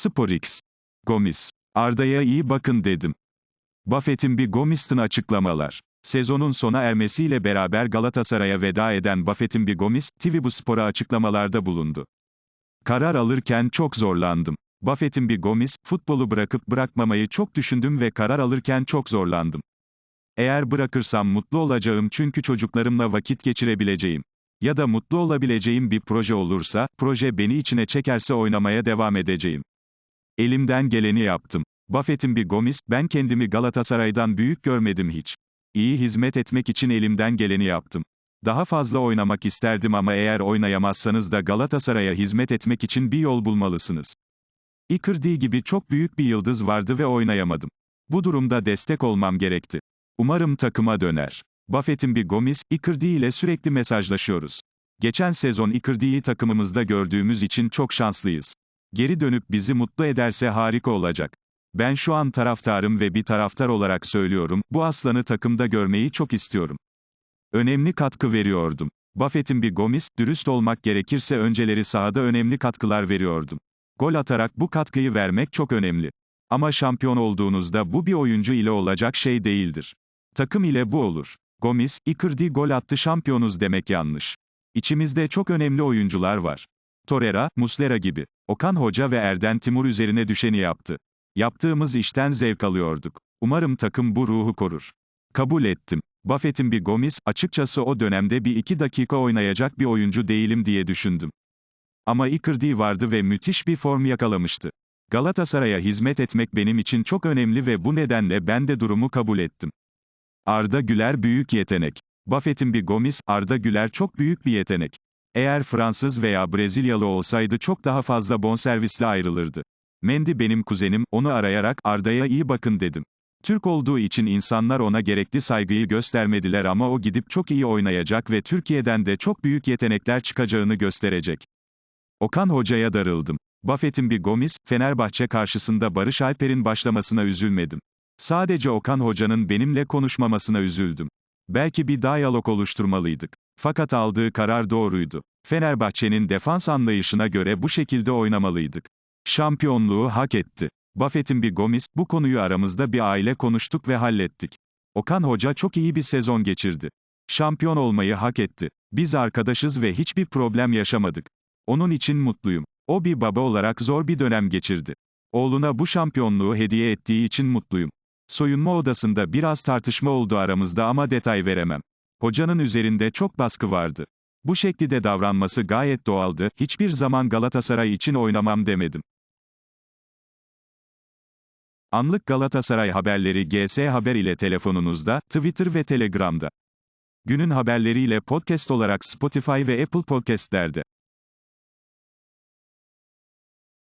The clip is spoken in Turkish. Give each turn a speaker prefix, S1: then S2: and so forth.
S1: SporX. Gomis. Arda'ya iyi bakın dedim. Buffett'in bir Gomis'tin açıklamalar. Sezonun sona ermesiyle beraber Galatasaray'a veda eden Buffett'in bir Gomis, TV Bu Spor'a açıklamalarda bulundu. Karar alırken çok zorlandım. Buffett'in bir Gomis, futbolu bırakıp bırakmamayı çok düşündüm ve karar alırken çok zorlandım. Eğer bırakırsam mutlu olacağım çünkü çocuklarımla vakit geçirebileceğim. Ya da mutlu olabileceğim bir proje olursa, proje beni içine çekerse oynamaya devam edeceğim. Elimden geleni yaptım. Buffett'in bir Gomis, ben kendimi Galatasaray'dan büyük görmedim hiç. İyi hizmet etmek için elimden geleni yaptım. Daha fazla oynamak isterdim ama eğer oynayamazsanız da Galatasaray'a hizmet etmek için bir yol bulmalısınız. Icardi gibi çok büyük bir yıldız vardı ve oynayamadım. Bu durumda destek olmam gerekti. Umarım takıma döner. Buffett'in bir Gomis, Icardi ile sürekli mesajlaşıyoruz. Geçen sezon Icardi'yi takımımızda gördüğümüz için çok şanslıyız. Geri dönüp bizi mutlu ederse harika olacak. Ben şu an taraftarım ve bir taraftar olarak söylüyorum, bu aslanı takımda görmeyi çok istiyorum. Önemli katkı veriyordum. Buffett'in bir Gomis, dürüst olmak gerekirse önceleri sahada önemli katkılar veriyordum. Gol atarak bu katkıyı vermek çok önemli. Ama şampiyon olduğunuzda bu bir oyuncu ile olacak şey değildir. Takım ile bu olur. Gomis, Icardi gol attı şampiyonuz demek yanlış. İçimizde çok önemli oyuncular var. Torreira, Muslera gibi. Okan Hoca ve Erden Timur üzerine düşeni yaptı. Yaptığımız işten zevk alıyorduk. Umarım takım bu ruhu korur. Kabul ettim. Buffett'in bir Gomis, açıkçası o dönemde bir iki dakika oynayacak bir oyuncu değilim diye düşündüm. Ama Icardi vardı ve müthiş bir form yakalamıştı. Galatasaray'a hizmet etmek benim için çok önemli ve bu nedenle ben de durumu kabul ettim. Arda Güler büyük yetenek. Buffett'in bir Gomis, Arda Güler çok büyük bir yetenek. Eğer Fransız veya Brezilyalı olsaydı çok daha fazla bonservisle ayrılırdı. Mendy benim kuzenim, onu arayarak Arda'ya iyi bakın dedim. Türk olduğu için insanlar ona gerekli saygıyı göstermediler ama o gidip çok iyi oynayacak ve Türkiye'den de çok büyük yetenekler çıkacağını gösterecek. Okan Hoca'ya darıldım. Buffett'in bir Gomis, Fenerbahçe karşısında Barış Alper'in başlamasına üzülmedim. Sadece Okan Hoca'nın benimle konuşmamasına üzüldüm. Belki bir diyalog oluşturmalıydık. Fakat aldığı karar doğruydu. Fenerbahçe'nin defans anlayışına göre bu şekilde oynamalıydık. Şampiyonluğu hak etti. Buffett'in bir Gomis, bu konuyu aramızda bir aile konuştuk ve hallettik. Okan Hoca çok iyi bir sezon geçirdi. Şampiyon olmayı hak etti. Biz arkadaşız ve hiçbir problem yaşamadık. Onun için mutluyum. O bir baba olarak zor bir dönem geçirdi. Oğluna bu şampiyonluğu hediye ettiği için mutluyum. Soyunma odasında biraz tartışma oldu aramızda ama detay veremem. Hocanın üzerinde çok baskı vardı. Bu şekilde davranması gayet doğaldı, hiçbir zaman Galatasaray için oynamam demedim. Anlık Galatasaray haberleri GS Haber ile telefonunuzda, Twitter ve Telegram'da. Günün haberleriyle podcast olarak Spotify ve Apple Podcast'lerde.